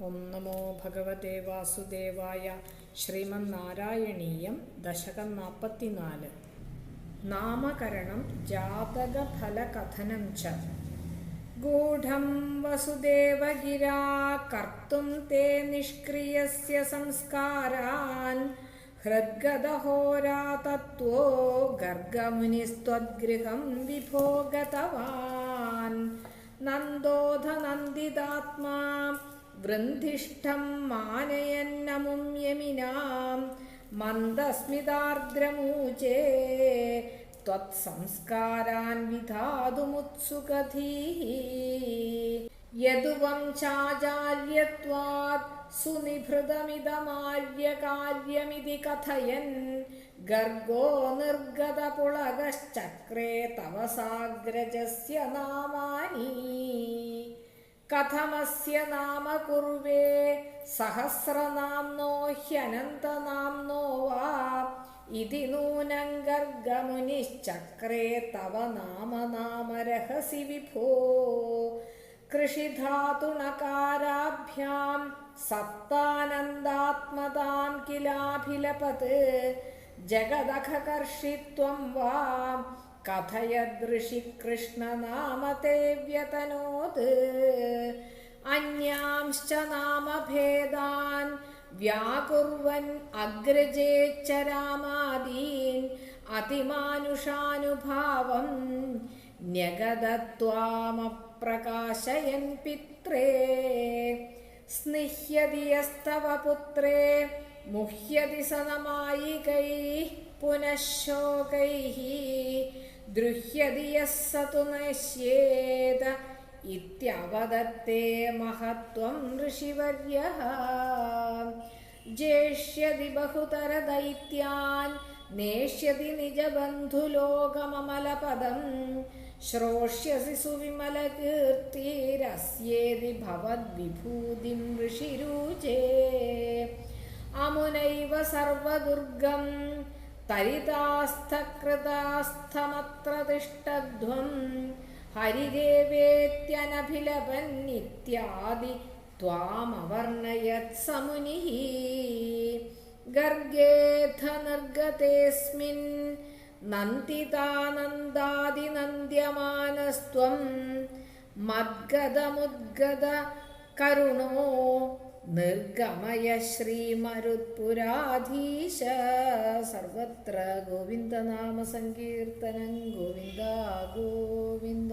ഓം നമോ ഭഗവതേ വാസുദേവായ ശ്രീമന്നാരായണീയം ദശകം നാൽപ്പത്തിനാല് നാമകരണം ജാതകഫലകഥനം ച. ഗൂഢം വസുദേവഗിരാ കർത്തും തേ നിഷ്ക്രിയസ്യ സംസ്കാരാൻ. ഹൃദ്ഗതഹോരാതത്വോ ഗർഗമുനിസ്ത്വദ്ഗൃഹം വിഭോഗതവാൻ. നന്ദോധനന്ദിതാത്മാ നന്ദോധ നന്ദിതാത്മാ വൃന്ധിഷ്ഠം മാനയന്നമും യമിനാം മന്ദസ്മിതാർദ്രമൂചേ त्वत्संस्कारान् विधातुमुत्सुकधीः यदुवं चाचार्यत्वात् सुनिभृतमिदमार्यकार्यमिति कथयन् गर्गो निर्गतपुळगश्चक्रे तव साग्रजस्य नामानि കഥമസ്യ നാമ കുർവേ സഹസ്രനാംനോ ഹ്യനന്തനാംനോ വാ. ഇതി നൂനം ഗർഗമുനിശ്ചക്രേ തവ നാമ നാമരഹസി വിഭോ. കൃഷിധാതുണകാരാഭ്യാം സപ്താനന്ദാത്മതാം കിലാഭിലപത്. ജഗദഖകർഷിത്വം വാം. कथयदृशि कृष्णनाम ते व्यतनोत् अन्यांश्च नामभेदान् व्याकुर्वन् अग्रजेच्च रामादीन् अतिमानुषानुभावं न्यगदत्वामप्रकाशयन् पित्रे स्निह्यति यस्तव पुत्रे मुह्यति स नमायिकैः पुनः शोकैः दृह्यति यः स तु नश्येत इत्यवदत्ते महत्त्वं ऋषिवर्यः जेष्यति बहुतरदैत्यान् नेष्यति निजबन्धुलोकममलपदं श्रोष्यसि सुविमलकीर्तिरस्येति भवद्विभूतिं ऋषिरुचे अमुनैव सर्वदुर्गं तरितास्थकृतास्थमत्र तिष्ठध्वं हरिदेवेत्यनभिलपन्नित्यादि त्वामवर्णयत् समुनिः गर्गेऽथ निर्गतेऽस्मिन् नन्दितानन्दादिनन्द्यमानस्त्वं मद्गदमुद्गद करुणो നിർഗമയ ശ്രീമരുത്പുരാധീശ സർവത്ര ഗോവിന്ദനാമസങ്കീർത്തനം ഗോവിന്ദ ഗോവിന്ദ.